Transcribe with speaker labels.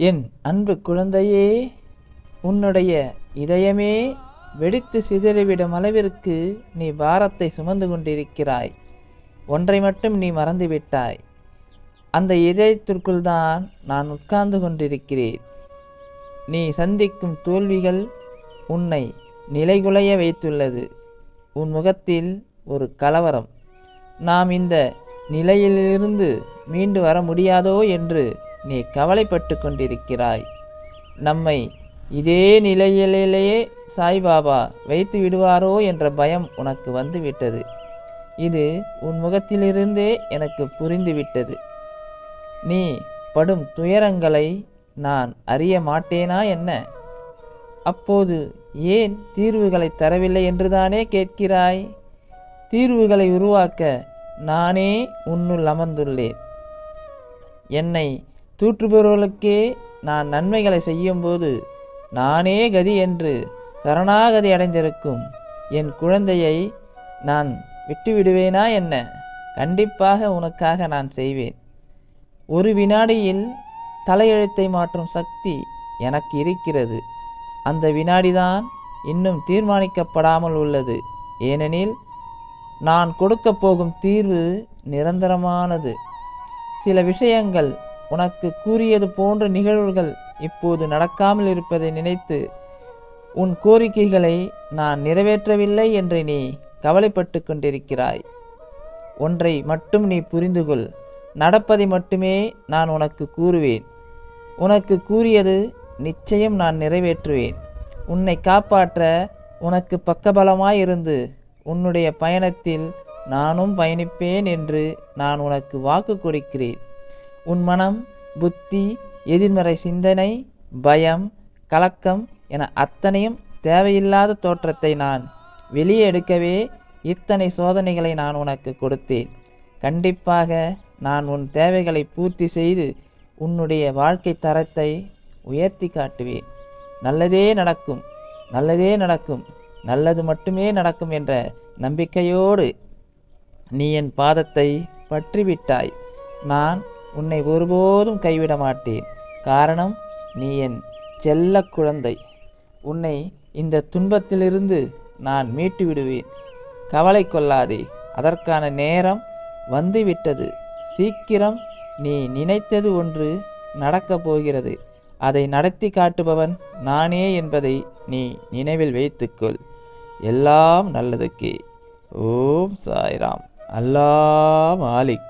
Speaker 1: என் அன்பு குழந்தையே உன்னுடைய இதயமே வெடித்து சிதறிவிடும் அளவிற்கு நீ பாரத்தை சுமந்து கொண்டிருக்கிறாய். ஒன்றை மட்டும் நீ மறந்துவிட்டாய். அந்த இதயத்திற்குள் தான் நான் உட்கார்ந்து கொண்டிருக்கிறேன். நீ சந்திக்கும் தோல்விகள் உன்னை நிலைகுலைய வைத்துள்ளது. உன் முகத்தில் ஒரு கலவரம். நாம் இந்த நிலையிலிருந்து மீண்டு வர முடியாதோ என்று நீ கவலைப்பட்டு கொண்டிருக்கிறாய். நம்மை இதே நிலையிலேயே சாய்பாபா வைத்து விடுவாரோ என்ற பயம் உனக்கு வந்துவிட்டது. இது உன் முகத்திலிருந்தே எனக்கு புரிந்துவிட்டது. நீ படும் துயரங்களை நான் அறிய மாட்டேனா என்ன? அப்போது ஏன் தீர்வுகளை தரவில்லை என்றுதானே கேட்கிறாய்? தீர்வுகளை உருவாக்க நானே உன்னுள் அமர்ந்துள்ளேன். என்னை தூற்றுபவர்களுக்கே நான் நன்மைகளை செய்யும்போது நானே கதி என்று சரணாகதி அடைந்திருக்கும். என் குழந்தையை நான் விட்டுவிடுவேனா என்ன? கண்டிப்பாக உனக்காக நான் செய்வேன். ஒரு வினாடியில் தலையெழுத்தை மாற்றும் சக்தி எனக்கு இருக்கிறது. அந்த வினாடிதான் இன்னும் தீர்மானிக்கப்படாமல் உள்ளது. ஏனெனில் நான் கொடுக்கப் போகும் தீர்வு நிரந்தரமானது. சில விஷயங்கள் உனக்கு கூறியது போன்ற நிகழ்வுகள் இப்போது நடக்காமல் இருப்பதை நினைத்து உன் கோரிக்கைகளை நான் நிறைவேற்றவில்லை என்று நீ கவலைப்பட்டு கொண்டிருக்கிறாய். ஒன்றை மட்டும் நீ புரிந்து கொள். நடப்பதை மட்டுமே நான் உனக்கு கூறுவேன். உனக்கு கூறியது நிச்சயம் நான் நிறைவேற்றுவேன். உன்னை காப்பாற்ற உனக்கு பக்கபலமாயிருந்து உன்னுடைய பயணத்தில் நானும் பயணிப்பேன் என்று நான் உனக்கு வாக்கு கொடுக்கிறேன். உன் மனம் புத்தி எதிர்மறை சிந்தனை பயம் கலக்கம் என அத்தனையும் தேவையில்லாத தோற்றத்தை நான் வெளியே எடுக்கவே இத்தனை சோதனைகளை நான் உனக்கு கொடுத்தேன். கண்டிப்பாக நான் உன் தேவைகளை பூர்த்தி செய்து உன்னுடைய வாழ்க்கை தரத்தை உயர்த்தி காட்டுவேன். நல்லதே நடக்கும் நல்லதே நடக்கும் நல்லது மட்டுமே நடக்கும் என்ற நம்பிக்கையோடு நீ என் பாதத்தை பற்றிவிட்டாய். நான் உன்னை ஒருபோதும் கைவிட மாட்டேன். காரணம் நீ என் செல்ல குழந்தை. உன்னை இந்த துன்பத்திலிருந்து நான் மீட்டு விடுவேன். கவலை கொள்ளாதே. அதற்கான நேரம் வந்துவிட்டது. சீக்கிரம் நீ நினைத்தது ஒன்று நடக்கப் போகிறது. அதை நடத்தி காட்டுபவன் நானே என்பதை நீ நினைவில் வைத்துக்கொள். எல்லாம் நல்லதுக்கே. ஓம் சாய்ராம். அல்லா மாலிக்.